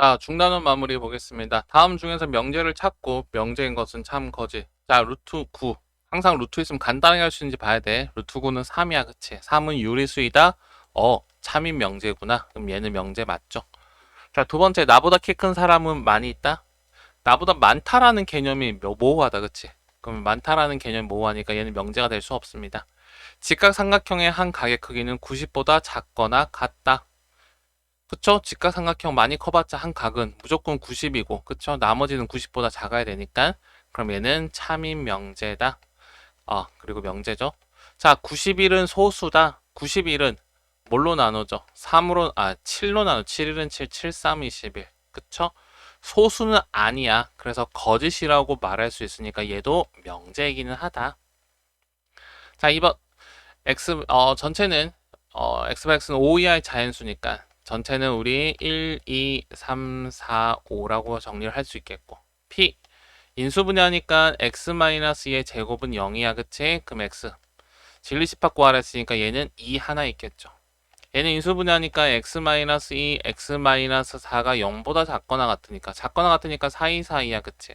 자, 중단원 마무리 보겠습니다. 다음 중에서 명제를 찾고 명제인 것은 참 거지. 자, 루트 9. 항상 루트 있으면 간단하게 할 수 있는지 봐야 돼. 루트 9는 3이야, 그치? 3은 유리수이다. 어, 참인 명제구나. 그럼 얘는 명제 맞죠? 자, 두 번째, 나보다 키 큰 사람은 많이 있다? 나보다 많다라는 개념이 모- 모호하다, 그치? 그럼 많다라는 개념이 모호하니까 얘는 명제가 될 수 없습니다. 직각삼각형의 한 가게 크기는 90보다 작거나 같다. 그쵸? 직각삼각형 많이 커봤자 한 각은 무조건 90이고, 그쵸? 나머지는 90보다 작아야 되니까, 그럼 얘는 참인 명제다. 아, 그리고 명제죠. 자, 91은 소수다. 91은 뭘로 나누죠? 3으로, 아, 7로 나누, 7일은 7, 7, 3, 21. 그쵸? 소수는 아니야. 그래서 거짓이라고 말할 수 있으니까 얘도 명제이기는 하다. 자, 2번. x, 어, 전체는, 어, x, x는 5 이하의 자연수니까, 전체는 우리 1, 2, 3, 4, 5라고 정리를 할 수 있겠고. P. 인수분해하니까 x-의 제곱은 0이야 그치? 그럼 x. 진리집합 구하라 했으니까 얘는 2 하나 있겠죠. 얘는 인수분해하니까 x-2, x-4가 0보다 작거나 같으니까. 작거나 같으니까 사이 사이야 그치?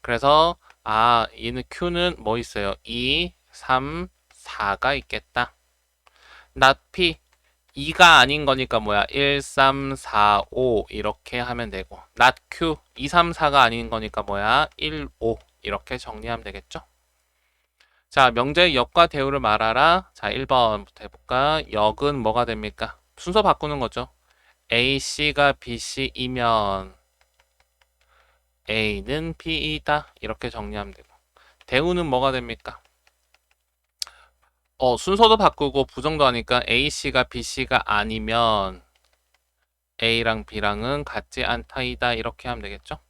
그래서 아 얘는 q는 뭐 있어요? 2, 3, 4가 있겠다. Not p 2가 아닌 거니까 뭐야? 1, 3, 4, 5 이렇게 하면 되고 not q 2, 3, 4가 아닌 거니까 뭐야? 1, 5 이렇게 정리하면 되겠죠? 자, 명제의 역과 대우를 말하라. 자, 1번부터 해볼까? 역은 뭐가 됩니까? 순서 바꾸는 거죠. A, C가 B, C이면 A는 B이다. 이렇게 정리하면 되고 대우는 뭐가 됩니까? 어, 순서도 바꾸고 부정도 하니까 A씨가 B씨가 아니면 A랑 B랑은 같지 않다이다 이렇게 하면 되겠죠?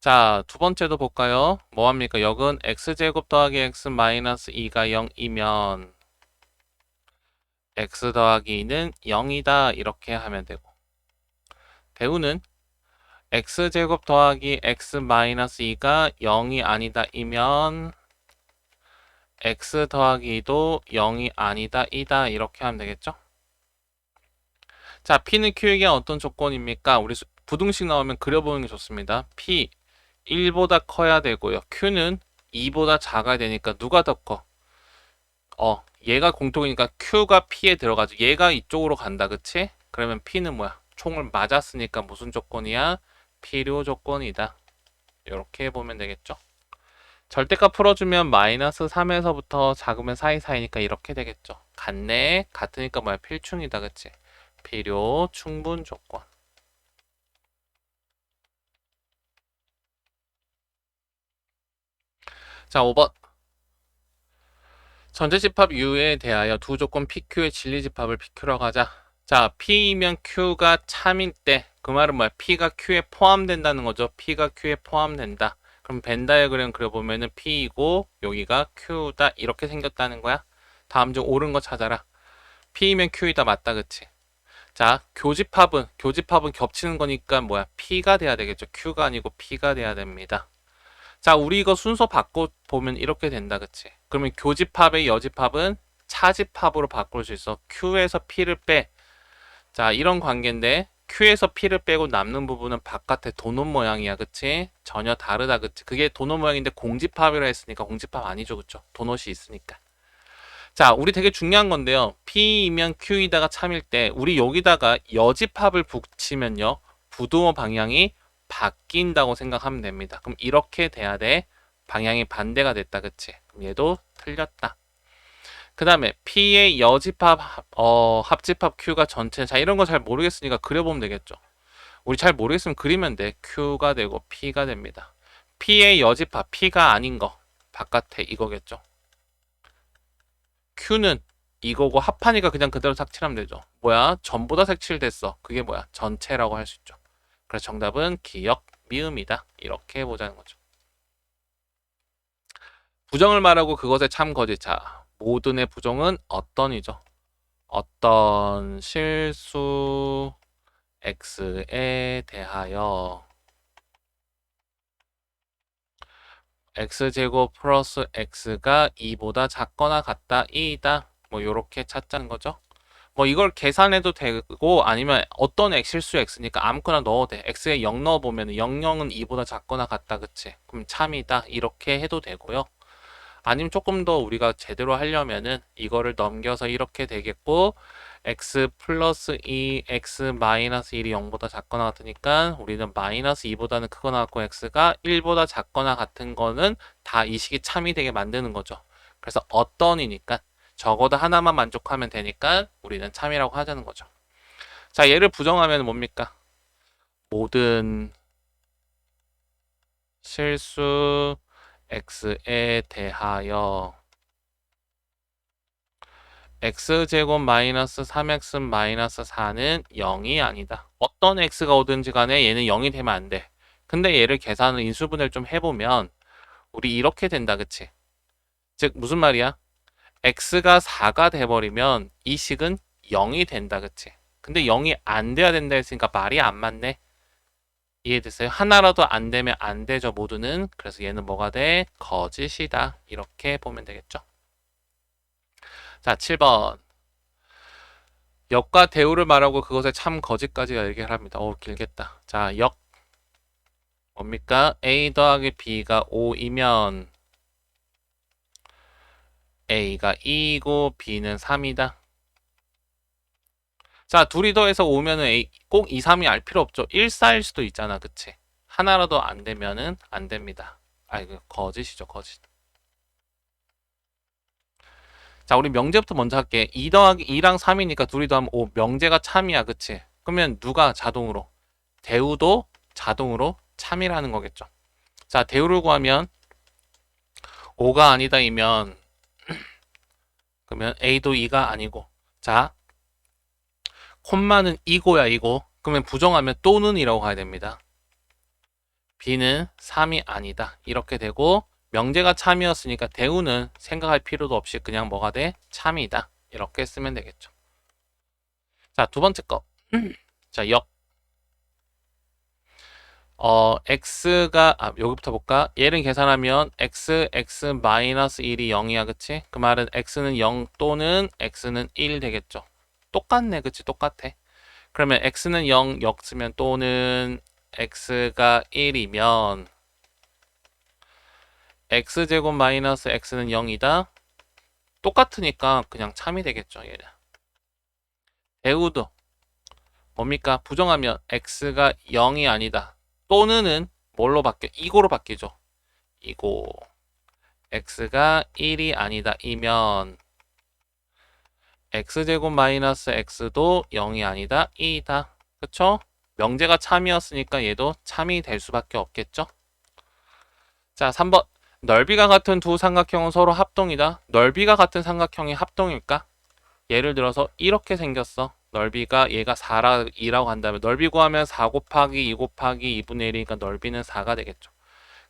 자, 두 번째도 볼까요? 뭐 합니까? 역은 x제곱 더하기 x 마이너스 2가 0이면 x 더하기 2는 0이다 이렇게 하면 되고 대우는 x제곱 더하기 x 마이너스 2가 0이 아니다 이면 x 더하기 2도 0이 아니다 이다 이렇게 하면 되겠죠? 자, p는 q에게 어떤 조건입니까? 우리 수- 부등식 나오면 그려보는 게 좋습니다. p 1보다 커야 되고요. q는 2보다 작아야 되니까 누가 더 커? 어, 얘가 공통이니까 q가 p에 들어가죠. 얘가 이쪽으로 간다, 그치? 그러면 p는 뭐야? 총을 맞았으니까 무슨 조건이야? 필요 조건이다. 이렇게 보면 되겠죠? 절대값 풀어주면 마이너스 3에서부터 작으면 사이사이니까 이렇게 되겠죠. 같네. 같으니까 뭐야? 필충이다. 그치? 필요 충분 조건. 자, 5번. 전제집합 U에 대하여 두 조건 PQ의 진리집합을 PQ라고 하자. 자, P이면 Q가 참일 때, 그 말은 뭐야? P가 Q에 포함된다는 거죠. P가 Q에 포함된다. 그럼 벤 다이어그램 그려보면은 P이고 여기가 Q다 이렇게 생겼다는 거야. 다음 중 옳은 거 찾아라. P이면 Q이다 맞다 그치? 자 교집합은 교집합은 겹치는 거니까 뭐야 P가 돼야 되겠죠. Q가 아니고 P가 돼야 됩니다. 자 우리 이거 순서 바꿔 보면 이렇게 된다 그치? 그러면 교집합의 여집합은 차집합으로 바꿀 수 있어. Q에서 P를 빼. 자 이런 관계인데 Q에서 P를 빼고 남는 부분은 바깥에 도넛 모양이야, 그치? 전혀 다르다, 그치? 그게 도넛 모양인데 공집합이라 했으니까 공집합 아니죠, 그쵸? 도넛이 있으니까. 자, 우리 되게 중요한 건데요. P이면 Q이다가 참일 때, 우리 여기다가 여집합을 붙이면요. 부등호 방향이 바뀐다고 생각하면 됩니다. 그럼 이렇게 돼야 돼. 방향이 반대가 됐다, 그치? 그럼 얘도 틀렸다. 그 다음에 P의 여집합, 어, 합집합 Q가 전체. 자, 이런 거 잘 모르겠으니까 그려보면 되겠죠. 우리 잘 모르겠으면 그리면 돼. Q가 되고 P가 됩니다. P의 여집합, P가 아닌 거. 바깥에 이거겠죠. Q는 이거고 합하니까 그냥 그대로 색칠하면 되죠. 뭐야? 전부 다 색칠됐어. 그게 뭐야? 전체라고 할 수 있죠. 그래서 정답은 기역, 미음이다. 이렇게 해보자는 거죠. 부정을 말하고 그것의 참 거짓. 자, 모든의 부정은 어떤이죠? 어떤 실수 x에 대하여 x제곱 플러스 x가 2보다 작거나 같다 2이다 뭐 요렇게 찾자는 거죠 뭐 이걸 계산해도 되고 아니면 어떤 x 실수 x니까 아무거나 넣어도 돼. x에 0 넣어보면 00은 2보다 작거나 같다 그치? 그럼 참이다 이렇게 해도 되고요. 아니면 조금 더 우리가 제대로 하려면은 이거를 넘겨서 이렇게 되겠고 x 플러스 2 x 마이너스 1이 0보다 작거나 같으니까 우리는 마이너스 2보다는 크거나 같고 x가 1보다 작거나 같은 거는 다 이 식이 참이 되게 만드는 거죠. 그래서 어떤이니까 적어도 하나만 만족하면 되니까 우리는 참이라고 하자는 거죠. 자, 얘를 부정하면 뭡니까? 모든 실수 x에 대하여 x제곱 마이너스 3x 마이너스 4는 0이 아니다. 어떤 x가 오든지 간에 얘는 0이 되면 안 돼. 근데 얘를 계산을 인수분해를 좀 해보면 우리 이렇게 된다 그치? 즉 무슨 말이야? x가 4가 돼버리면 이 식은 0이 된다 그치? 근데 0이 안 돼야 된다 했으니까 말이 안 맞네. 이해됐어요? 하나라도 안 되면 안 되죠 모두는. 그래서 얘는 뭐가 돼? 거짓이다. 이렇게 보면 되겠죠. 자, 7번. 역과 대우를 말하고 그것의 참 거짓까지 얘기를 합니다. 오, 길겠다. 자, 역. 뭡니까? A 더하기 B가 5이면 A가 2이고 B는 3이다. 자, 둘이 더해서 5면은 A, 꼭 2, 3이 알 필요 없죠. 1, 4일 수도 있잖아. 그치? 하나라도 안 되면은 안 됩니다. 아이고, 거짓이죠, 거짓. 자, 우리 명제부터 먼저 할게. 2 더하기 2랑 3이니까 둘이 더하면 5. 명제가 참이야. 그치? 그러면 누가 자동으로? 대우도 자동으로 참이라는 거겠죠. 자, 대우를 구하면 5가 아니다이면 그러면 A도 2가 아니고 자, 콤마는 이고야 이고 그러면 부정하면 또는 이라고 가야 됩니다. B는 3이 아니다. 이렇게 되고 명제가 참이었으니까 대우는 생각할 필요도 없이 그냥 뭐가 돼? 참이다. 이렇게 쓰면 되겠죠. 자, 두 번째 거. 자, 역. 어, x가, 아, 여기부터 볼까? 얘를 계산하면 x, x 마이너스 1이 0이야, 그치? 그 말은 x는 0 또는 x는 1 되겠죠. 똑같네, 그치? 똑같아. 그러면 x는 0, 역 쓰면 또는 x가 1이면 x제곱 마이너스 x는 0이다. 똑같으니까 그냥 참이 되겠죠, 얘는. 대우도 뭡니까? 부정하면 x가 0이 아니다. 또는은 뭘로 바뀌어? 이고로 바뀌죠. 이고 x가 1이 아니다. 이면 x제곱 마이너스 x도 0이 아니다. 2다. 그쵸? 명제가 참이었으니까 얘도 참이 될 수밖에 없겠죠? 자, 3번. 넓이가 같은 두 삼각형은 서로 합동이다. 넓이가 같은 삼각형이 합동일까? 예를 들어서 이렇게 생겼어. 넓이가 얘가 4라 2라고 한다면 넓이 구하면 4 곱하기 2 곱하기 2분의 1이니까 넓이는 4가 되겠죠.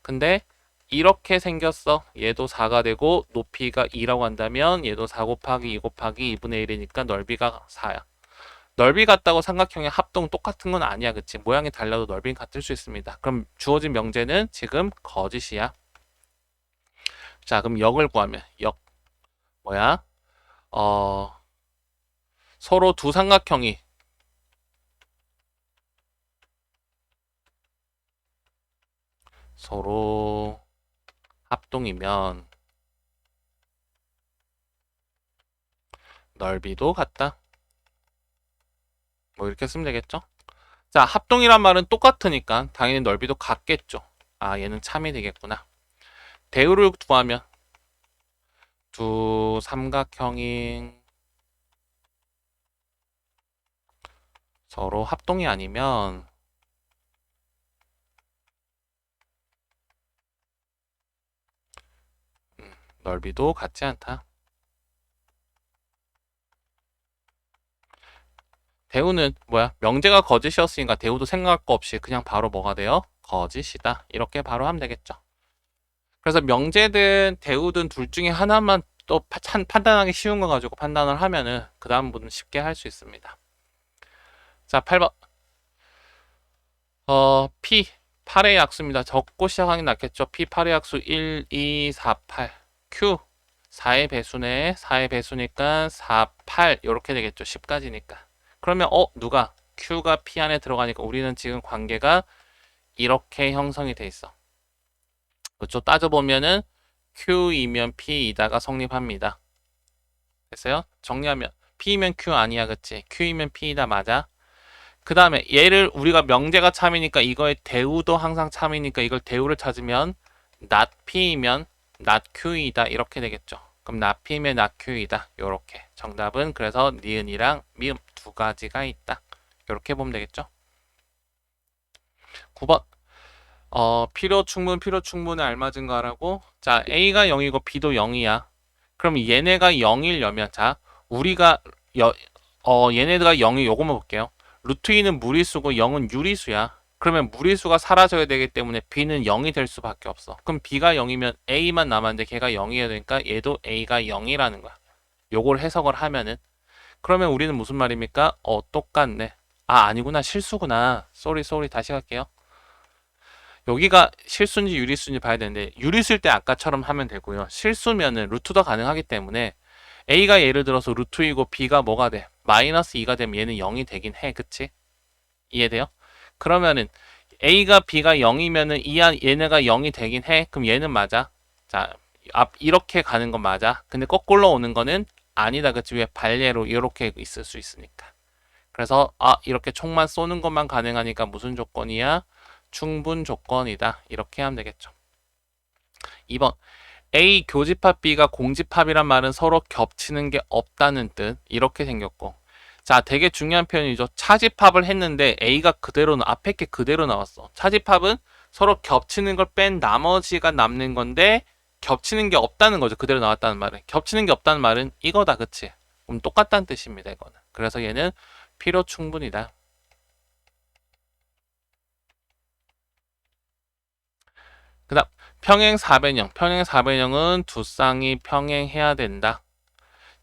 근데 이렇게 생겼어. 얘도 4가 되고 높이가 2라고 한다면 얘도 4 곱하기 2 곱하기 2분의 1이니까 넓이가 4야. 넓이 같다고 삼각형의 합동 똑같은 건 아니야. 그치? 모양이 달라도 넓이는 같을 수 있습니다. 그럼 주어진 명제는 지금 거짓이야. 자, 그럼 역을 구하면 역 뭐야? 어 서로 두 삼각형이 서로 합동이면 넓이도 같다. 뭐 이렇게 쓰면 되겠죠? 자, 합동이란 말은 똑같으니까 당연히 넓이도 같겠죠. 아, 얘는 참이 되겠구나. 대우를 구하면 두 삼각형인 서로 합동이 아니면 넓이도 같지 않다. 대우는 뭐야? 명제가 거짓이었으니까 대우도 생각할 거 없이 그냥 바로 뭐가 돼요? 거짓이다. 이렇게 바로 하면 되겠죠. 그래서 명제든 대우든 둘 중에 하나만 또 파- 판- 판단하기 쉬운 거 가지고 판단을 하면은 그 다음 분은 쉽게 할 수 있습니다. 자, 8번. 어, P 8의 약수입니다. 적고 시작하기 낫겠죠. P 8의 약수 1, 2, 4, 8. Q 4의 배수네. 4의 배수니까 4, 8 이렇게 되겠죠. 10까지니까. 그러면 어 누가 Q가 P 안에 들어가니까 우리는 지금 관계가 이렇게 형성이 돼 있어. 그렇죠? 따져보면은 Q이면 P이다가 성립합니다. 됐어요? 정리하면 P이면 Q 아니야, 그치? Q이면 P이다 맞아. 그 다음에 얘를 우리가 명제가 참이니까 이거의 대우도 항상 참이니까 이걸 대우를 찾으면 not P이면 not Q이다 이렇게 되겠죠. 그럼 P면 not Q이다. 요렇게. 정답은 그래서 니은이랑 미음 두 가지가 있다. 요렇게 보면 되겠죠. 9번 어, 필요 충분, 필요 충분에 알맞은 거라고. 자, A가 0이고 B도 0이야. 그럼 얘네가 0이려면, 자, 우리가, 여, 어, 얘네가 0이 요거만 볼게요. 루트 2는 무리수고 0은 유리수야. 그러면 무리수가 사라져야 되기 때문에 B는 0이 될 수밖에 없어. 그럼 B가 0이면 A만 남았는데 걔가 0이어야 되니까 얘도 A가 0이라는 거야. 요걸 해석을 하면은. 그러면 우리는 무슨 말입니까? 어, 똑같네. 아, 아니구나. 실수구나. 쏘리, 쏘리. 다시 갈게요. 여기가 실수인지 유리수인지 봐야 되는데 유리수일 때 아까처럼 하면 되고요. 실수면은 루트도 가능하기 때문에 a가 예를 들어서 루트 2고 b가 뭐가 돼? 마이너스 2가 되면 얘는 0이 되긴 해. 그치? 이해돼요? 그러면은 a가 b가 0이면은 이 안, 얘네가 0이 되긴 해. 그럼 얘는 맞아. 자, 앞 이렇게 가는 건 맞아. 근데 거꾸로 오는 거는 아니다. 그치? 왜 발례로 이렇게 있을 수 있으니까. 그래서 아, 이렇게 총만 쏘는 것만 가능하니까 무슨 조건이야? 충분 조건이다. 이렇게 하면 되겠죠. 2번. A 교집합 B가 공집합이란 말은 서로 겹치는 게 없다는 뜻. 이렇게 생겼고. 자, 되게 중요한 표현이죠. 차집합을 했는데 A가 그대로 앞에 게 그대로 나왔어. 차집합은 서로 겹치는 걸 뺀 나머지가 남는 건데 겹치는 게 없다는 거죠. 그대로 나왔다는 말은. 겹치는 게 없다는 말은 이거다. 그치? 그럼 똑같다는 뜻입니다. 이거는. 그래서 얘는 필요 충분이다. 그 다음 평행 사변형 평행 사변형은 두 쌍이 평행해야 된다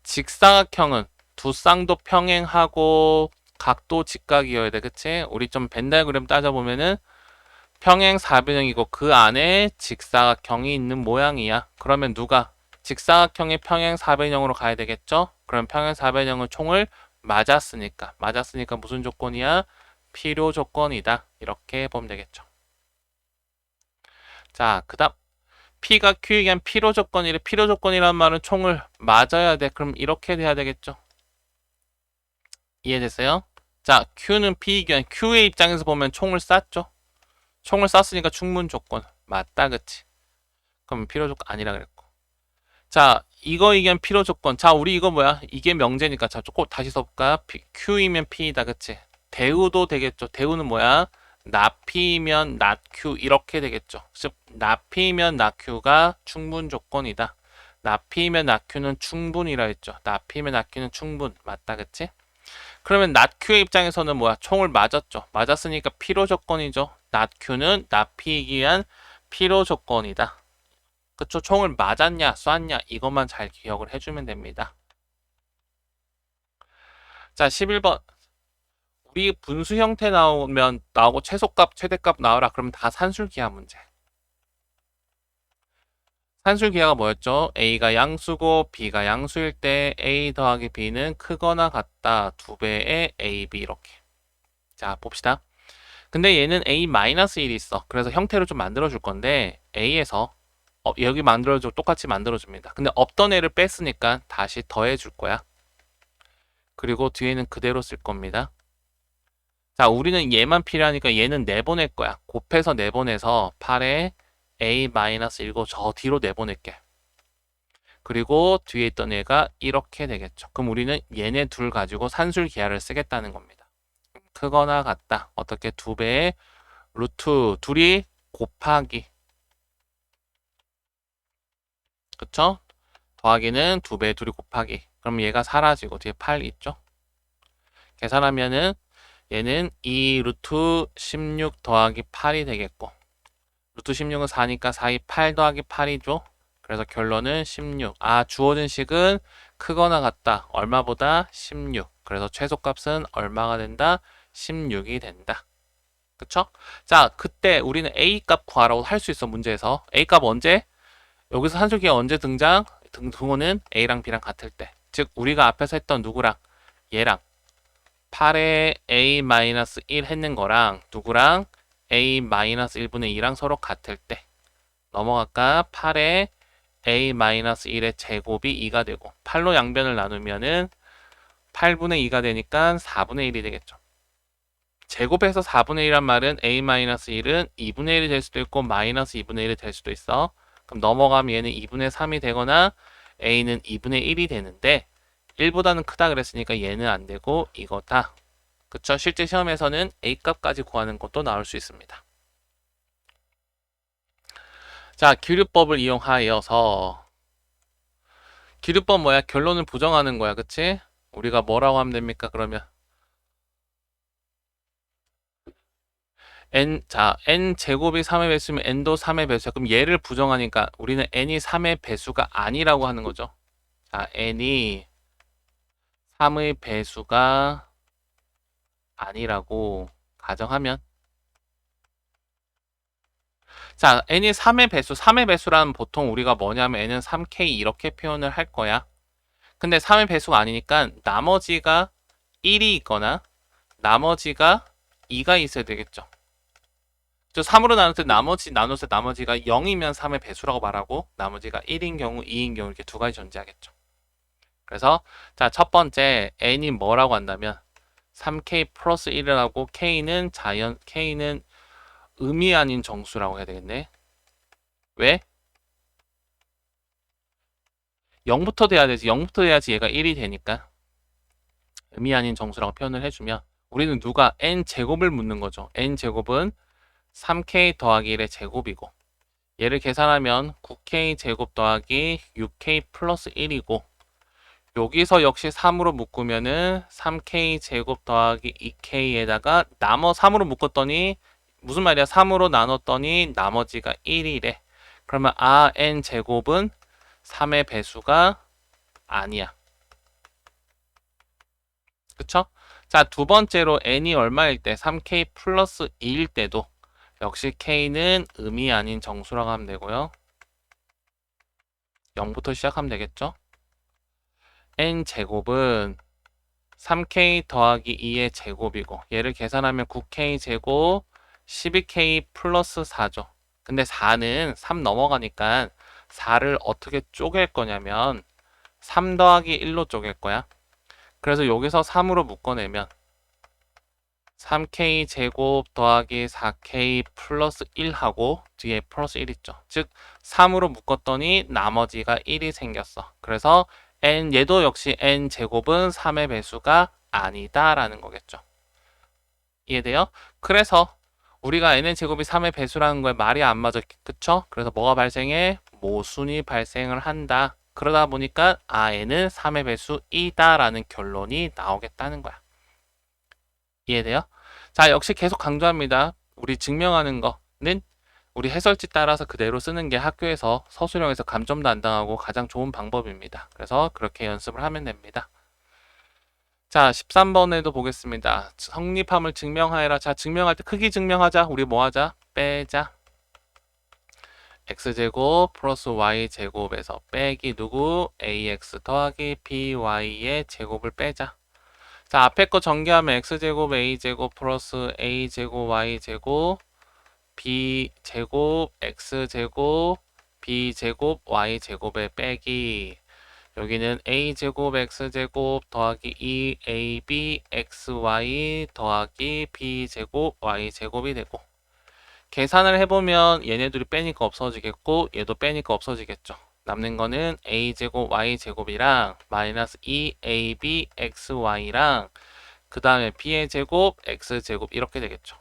직사각형은 두 쌍도 평행하고 각도 직각이어야 돼 그치? 우리 좀 벤다그램 따져보면은 평행 사변형이고 그 안에 직사각형이 있는 모양이야. 그러면 누가 직사각형의 평행 사변형으로 가야 되겠죠? 그럼 평행 사변형은 총을 맞았으니까. 맞았으니까 무슨 조건이야? 필요 조건이다. 이렇게 보면 되겠죠. 자, 그 다음 P가 Q에 의한 필요 조건이래. 필요 조건이란 말은 총을 맞아야 돼. 그럼 이렇게 돼야 되겠죠. 이해됐어요? 자, Q는 의한 Q의 입장에서 보면 총을 쐈죠. 총을 쐈으니까 충분 조건. 맞다, 그치? 그럼 필요 조건 아니라 그랬고. 자, 이거 의한 필요 조건. 자, 우리 이거 뭐야? 이게 명제니까. 자, 꼭 다시 써볼까? Q이면 P이다, 그치? 대우도 되겠죠. 대우는 뭐야? 나피면 나큐 이렇게 되겠죠. 즉 나피면 나큐가 충분 조건이다. 나피면 나큐는 충분이라 했죠. 나피면 나큐는 충분 맞다 그치? 그러면 나큐의 입장에서는 뭐야? 총을 맞았죠. 맞았으니까 필요 조건이죠. 나큐는 나피이기 위한 필요 조건이다. 그쵸? 총을 맞았냐 쐈냐 이것만 잘 기억을 해주면 됩니다. 자 11번 우리 분수 형태 나오면 나오고 최소값, 최대값 나오라 그러면 다 산술기하 문제. 산술기하가 뭐였죠? A가 양수고 B가 양수일 때 A 더하기 B는 크거나 같다. 두 배의 AB 이렇게. 자, 봅시다. 근데 얘는 A-1이 있어. 그래서 형태를 좀 만들어 줄 건데 A에서 어, 여기 만들어줘 똑같이 만들어 줍니다. 근데 없던 애를 뺐으니까 다시 더해 줄 거야. 그리고 뒤에는 그대로 쓸 겁니다. 자, 우리는 얘만 필요하니까 얘는 내보낼 거야. 곱해서 내보내서 8에 a-1고 저 뒤로 내보낼게. 그리고 뒤에 있던 얘가 이렇게 되겠죠. 그럼 우리는 얘네 둘 가지고 산술 기하를 쓰겠다는 겁니다. 크거나 같다. 어떻게 두 배의 루트 둘이 곱하기. 그쵸? 더하기는 두배 둘이 곱하기. 그럼 얘가 사라지고 뒤에 8 있죠? 계산하면은 얘는 2 루트 16 더하기 8이 되겠고 루트 16은 4니까 4이 8 더하기 8이죠. 그래서 결론은 16. 아 주어진 식은 크거나 같다. 얼마보다 16. 그래서 최소값은 얼마가 된다? 16이 된다. 그쵸? 자 그때 우리는 A값 구하라고 할 수 있어 문제에서 A값 언제? 여기서 산술기가 언제 등장? 등호는 a랑 b랑 같을 때. 즉 우리가 앞에서 했던 누구랑 얘랑 8에 a-1 했는 거랑 누구랑 a-1분의 2랑 서로 같을 때 넘어갈까? 8에 a-1의 제곱이 2가 되고 8로 양변을 나누면은 8분의 2가 되니까 4분의 1이 되겠죠. 제곱해서 4분의 1이란 말은 a-1은 2분의 1이 될 수도 있고 마이너스 2분의 1이 될 수도 있어. 그럼 넘어가면 얘는 2분의 3이 되거나 a는 2분의 1이 되는데 1보다는 크다 그랬으니까 얘는 안 되고 이거다. 그쵸? 실제 시험에서는 a 값까지 구하는 것도 나올 수 있습니다. 자, 기류법을 이용하여서 기류법 뭐야? 결론을 부정하는 거야. 그치? 우리가 뭐라고 하면 됩니까? 그러면 n 자 n 제곱이 3의 배수면 n도 3의 배수야. 그럼 얘를 부정하니까 우리는 n이 3의 배수가 아니라고 하는 거죠. 자 n이 3의 배수가 아니라고 가정하면 자 n이 3의 배수, 3의 배수라는 보통 우리가 뭐냐면 n은 3k 이렇게 표현을 할 거야. 근데 3의 배수가 아니니까 나머지가 1이 있거나 나머지가 2가 있어야 되겠죠. 저 3으로 나눌 때 나머지 나눠서 나머지가 0이면 3의 배수라고 말하고 나머지가 1인 경우, 2인 경우 이렇게 두 가지 존재하겠죠. 그래서 자, 첫 번째 n이 뭐라고 한다면 3k 플러스 1이라고 k는 자연 k는 의미 아닌 정수라고 해야 되겠네. 왜? 0부터 돼야 되지. 0부터 돼야지 얘가 1이 되니까. 의미 아닌 정수라고 표현을 해주면 우리는 누가 n 제곱을 묻는 거죠. n 제곱은 3k 더하기 1의 제곱이고 얘를 계산하면 9k 제곱 더하기 6k 플러스 1이고 여기서 역시 3으로 묶으면은 3k 제곱 더하기 2k에다가 나머 3으로 묶었더니 무슨 말이야? 3으로 나눴더니 나머지가 1이래. 그러면 아 n 제곱은 3의 배수가 아니야. 그쵸? 자, 두 번째로 n이 얼마일 때 3k 플러스 2일 때도 역시 k는 음이 아닌 정수라고 하면 되고요. 0부터 시작하면 되겠죠? N 제곱은 3k 더하기 2의 제곱이고 얘를 계산하면 9k 제곱 12k 플러스 4죠. 근데 4는 3 넘어가니까 4를 어떻게 쪼갤 거냐면 3 더하기 1로 쪼갤 거야. 그래서 여기서 3으로 묶어내면 3k 제곱 더하기 4k 플러스 1하고 뒤에 플러스 1 있죠. 즉 3으로 묶었더니 나머지가 1이 생겼어. 그래서 n 얘도 역시 n 제곱은 3의 배수가 아니다라는 거겠죠. 이해돼요? 그래서 우리가 n의 제곱이 3의 배수라는 거에 말이 안 맞아. 그쵸? 그래서 뭐가 발생해? 모순이 발생을 한다. 그러다 보니까 아 n은 3의 배수이다 라는 결론이 나오겠다는 거야. 이해돼요? 자, 역시 계속 강조합니다. 우리 증명하는 거는 우리 해설지 따라서 그대로 쓰는 게 학교에서 서술형에서 감점도 안 당하고 가장 좋은 방법입니다. 그래서 그렇게 연습을 하면 됩니다. 자, 13번에도 보겠습니다. 성립함을 증명하여라. 자, 증명할 때 크기 증명하자. 우리 뭐 하자? 빼자. x제곱 플러스 y제곱에서 빼기 누구? ax 더하기 by의 제곱을 빼자. 자, 앞에 거 전개하면 x제곱 a제곱 플러스 a제곱 y제곱 b제곱 x제곱 b제곱 y제곱의 빼기 여기는 a제곱 x제곱 더하기 2ab xy 더하기 b제곱 y제곱이 되고 계산을 해보면 얘네들이 빼니까 없어지겠고 얘도 빼니까 없어지겠죠. 남는 거는 a제곱 y제곱이랑 마이너스 2ab xy랑 그 다음에 b의 제곱 x제곱 이렇게 되겠죠.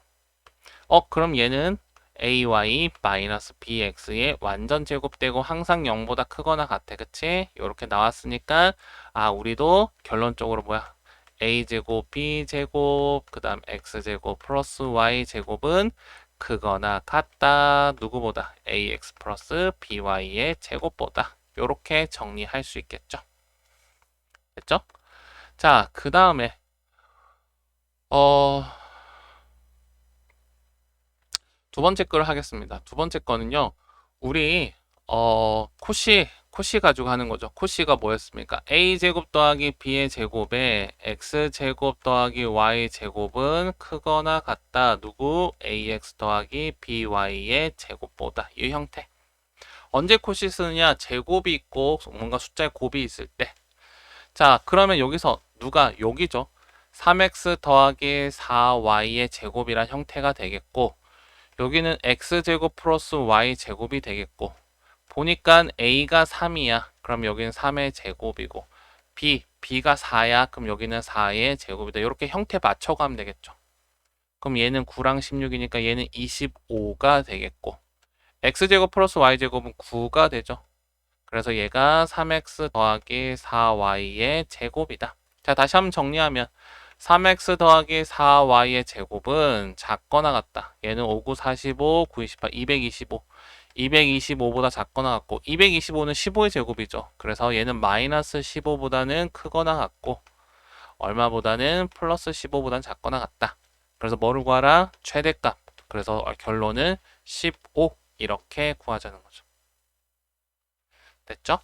어 그럼 얘는 ay 마이너스 bx의 완전 제곱되고 항상 0보다 크거나 같아. 그치? 이렇게 나왔으니까 아 우리도 결론적으로 뭐야? A제곱 b제곱 그 다음 x제곱 플러스 y제곱은 크거나 같다. 누구보다? Ax 플러스 by의 제곱보다. 이렇게 정리할 수 있겠죠? 됐죠? 자 그 다음에 어... 두 번째 거를 하겠습니다 두 번째 거는요 우리 어 코시 코시 가지고 하는 거죠. 코시가 뭐였습니까? a제곱 더하기 b의 제곱에 x제곱 더하기 y제곱은 크거나 같다. 누구? ax 더하기 by의 제곱보다. 이 형태. 언제 코시 쓰느냐? 제곱이 있고 뭔가 숫자에 곱이 있을 때. 자, 그러면 여기서 누가 여기죠? 3x 더하기 4y의 제곱이란 형태가 되겠고 여기는 x제곱 플러스 y제곱이 되겠고 보니까 a가 3이야. 그럼 여기는 3의 제곱이고 b, b가 4야. 그럼 여기는 4의 제곱이다. 이렇게 형태 맞춰가면 되겠죠. 그럼 얘는 9랑 16이니까 얘는 25가 되겠고 x제곱 플러스 y제곱은 9가 되죠. 그래서 얘가 3x 더하기 4y의 제곱이다. 자, 다시 한번 정리하면 3x 더하기 4y의 제곱은 작거나 같다. 얘는 5, 9, 45, 9, 28, 225. 225보다 작거나 같고 225는 15의 제곱이죠. 그래서 얘는 마이너스 15보다는 크거나 같고 얼마보다는 플러스 15보다는 작거나 같다. 그래서 뭐를 구하라? 최대값. 그래서 결론은 15 이렇게 구하자는 거죠. 됐죠?